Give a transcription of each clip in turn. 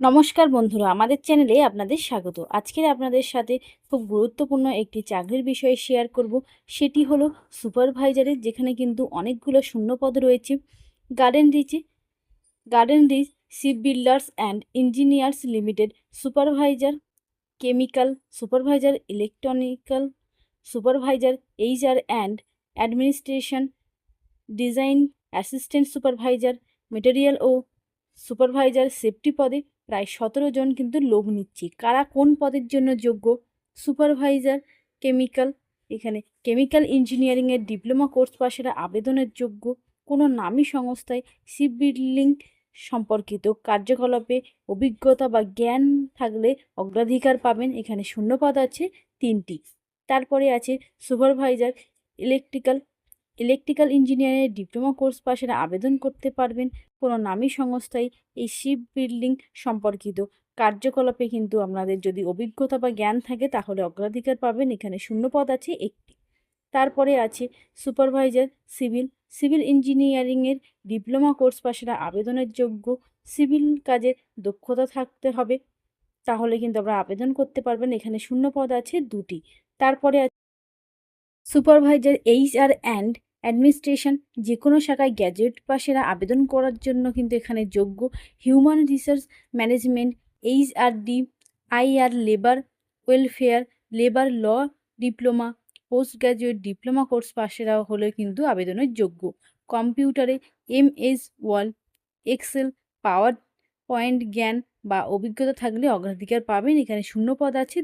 নমস্কার বন্ধুরা, আমাদের চ্যানেলে আপনাদের স্বাগত। আজকের আপনাদের সাথে খুব গুরুত্বপূর্ণ একটি চাকরির বিষয়ে শেয়ার করব। সেটি হলো সুপারভাইজারের যেখানে কিন্তু অনেকগুলো শূন্যপদ রয়েছে। Garden রিচে garden reach ship builders and engineers limited supervisor chemical supervisor electronical supervisor HR and administration design assistant supervisor material O supervisor safety পদে প্রায় সতেরো জন কিন্তু লোক নিচ্ছি। কারা কোন পদের জন্য যোগ্য? সুপারভাইজার, কেমিক্যাল, এখানে কেমিক্যাল ইঞ্জিনিয়ারিংয়ের ডিপ্লোমা কোর্স পাশেরা আবেদনের যোগ্য কোনো নামী সংস্থায় শিপ বিল্ডিং সম্পর্কিত কার্যকলাপে অভিজ্ঞতা বা জ্ঞান থাকলে অগ্রাধিকার পাবেন। এখানে শূন্যপদ আছে, তিনটি। তারপরে আছে সুপারভাইজার, ইলেকট্রিক্যাল ইলেকট্রিক্যাল ইঞ্জিনিয়ারিংয়ের ডিপ্লোমা কোর্স পাশেরা আবেদন করতে পারবেন। কোনো নামী সংস্থায় এই শিপ বিল্ডিং সম্পর্কিত কার্যকলাপে কিন্তু আপনাদের যদি অভিজ্ঞতা বা জ্ঞান থাকে, তাহলে অগ্রাধিকার পাবেন। এখানে শূন্যপদ আছে, একটি। তারপরে আছে সুপারভাইজার সিভিল সিভিল ইঞ্জিনিয়ারিংয়ের ডিপ্লোমা কোর্স পাশেরা আবেদনের যোগ্য সিভিল কাজে দক্ষতা থাকতে হবে। তাহলে কিন্তু আপনারা আবেদন করতে পারবেন। এখানে শূন্যপদ আছে, দুটি। তারপরে supervisor H R and administration যে কোনো শাখায় গ্র্যাজুয়েট পাশেরা আবেদন করার জন্য কিন্তু এখানে যোগ্য। Human research management, H R D, I R labour, welfare, labour law, diploma post graduate diploma course পাশেরা হলে কিন্তু আবেদনের যোগ্য। কম্পিউটারে M S word excel, power point জ্ঞান বা অভিজ্ঞতা থাকলে অগ্রাধিকার পাবেন। এখানে শূন্য পদ আছে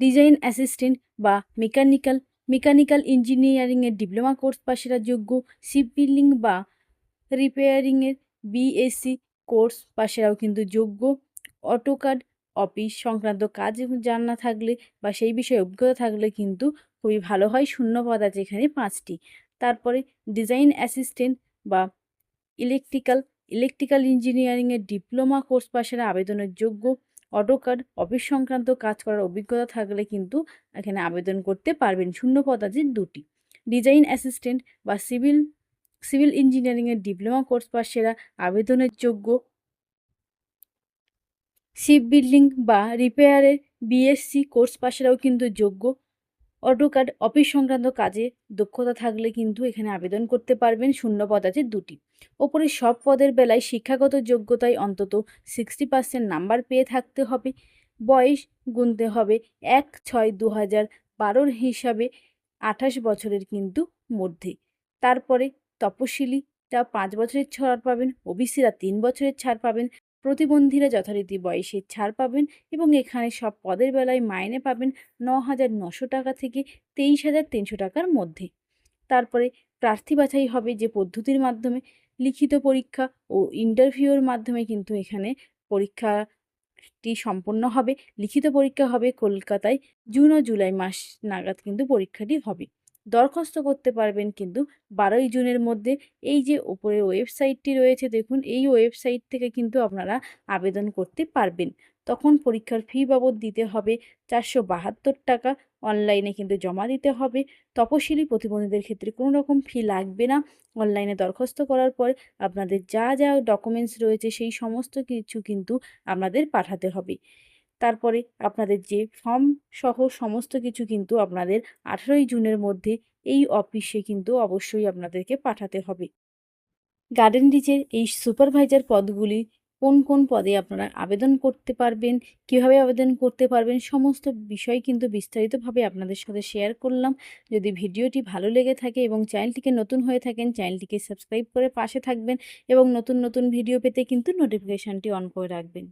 ডিজাইন অ্যাসিস্ট্যান্ট বা মেকানিক্যাল মেকানিক্যাল ইঞ্জিনিয়ারিংয়ের ডিপ্লোমা কোর্স পাশেরা যোগ্য শিপ বিল্ডিং বা রিপেয়ারিংয়ের বিএসসি কোর্স পাশেরাও কিন্তু যোগ্য। অটোকাড অফিস সংক্রান্ত কাজ জানা থাকলে বা সেই বিষয়ে অভিজ্ঞতা থাকলে কিন্তু খুবই ভালো হয়। শূন্যপদ আছে এখানে পাঁচটি। তারপরে ডিজাইন অ্যাসিস্ট্যান্ট বা ইলেকট্রিক্যাল ইলেকট্রিক্যাল ইঞ্জিনিয়ারিংয়ের ডিপ্লোমা কোর্স পাশেরা আবেদনের যোগ্য। অটোকাড অফিস সংক্রান্ত কাজ করার অভিজ্ঞতা থাকলে কিন্তু এখানে আবেদন করতে পারবেন শূন্য পদ দুটি। ডিজাইন অ্যাসিস্ট্যান্ট বা সিভিল সিভিল ইঞ্জিনিয়ারিংয়ের ডিপ্লোমা কোর্স পাশেরা আবেদনের যোগ্য শিপ বিল্ডিং বা রিপেয়ারের বিএসসি কোর্স পাশেরাও কিন্তু যোগ্য। অটোকাড অফিস সংক্রান্ত কাজে দক্ষতা থাকলে কিন্তু এখানে আবেদন করতে পারবেন। শূন্য পদ আছে দুটি। ওপরে সব পদের বেলায় শিক্ষাগত যোগ্যতায় অন্তত সিক্সটি পার্সেন্ট নাম্বার পেয়ে থাকতে হবে। বয়স গুনতে হবে এক ছয় দু হাজার বারোর হিসাবে আঠাশ বছরের কিন্তু মধ্যে। তারপরে তপশিলি তপশিলিরা পাঁচ বছরের ছাড় পাবেন, ওবিসিরা তিন বছরের ছাড় পাবেন প্রতিবন্ধীরা যথারীতি বয়সের ছাড় পাবেন এবং এখানে সব পদের বেলায় মাইনে পাবেন ন হাজার নশো টাকা থেকে তেইশ হাজার তিনশো টাকার মধ্যে। তারপরে প্রার্থী বাছাই হবে যে পদ্ধতির মাধ্যমে, লিখিত পরীক্ষা ও ইন্টারভিউর মাধ্যমে কিন্তু এখানে পরীক্ষাটি সম্পন্ন হবে। লিখিত পরীক্ষা হবে কলকাতায়, জুন ও জুলাই মাস নাগাদ কিন্তু পরীক্ষাটি হবে। দরখাস্ত করতে পারবেন কিন্তু বারোই জুনের মধ্যে। এই যে ওপরে ওয়েবসাইটটি রয়েছে, দেখুন, এই ওয়েবসাইট থেকে কিন্তু আপনারা আবেদন করতে পারবেন। তখন পরীক্ষার ফি বাবদ দিতে হবে, চারশো বাহাত্তর টাকা অনলাইনে কিন্তু জমা দিতে হবে। তপশিলি প্রতিবন্ধীদের ক্ষেত্রে কোনো রকম ফি লাগবে না। অনলাইনে দরখাস্ত করার পর আপনাদের যা যা ডকুমেন্টস রয়েছে, সেই সমস্ত কিছু কিন্তু আপনাদের পাঠাতে হবে। তারপরে আপনাদের যে ফর্ম সহ সমস্ত কিছু কিন্তু আপনাদের আঠেরোই জুনের মধ্যে এই অফিসে কিন্তু অবশ্যই আপনাদেরকে পাঠাতে হবে। গার্ডেন রিচের এই সুপারভাইজার পদগুলি কোন কোন পদে আপনারা আবেদন করতে পারবেন, কীভাবে আবেদন করতে পারবেন, সমস্ত বিষয় কিন্তু বিস্তারিতভাবে আপনাদের সাথে শেয়ার করলাম। যদি ভিডিওটি ভালো লেগে থাকে এবং চ্যানেলটিকে নতুন হয়ে থাকেন, চ্যানেলটিকে সাবস্ক্রাইব করে পাশে থাকবেন এবং নতুন নতুন ভিডিও পেতে কিন্তু নোটিফিকেশানটি অন করে রাখবেন।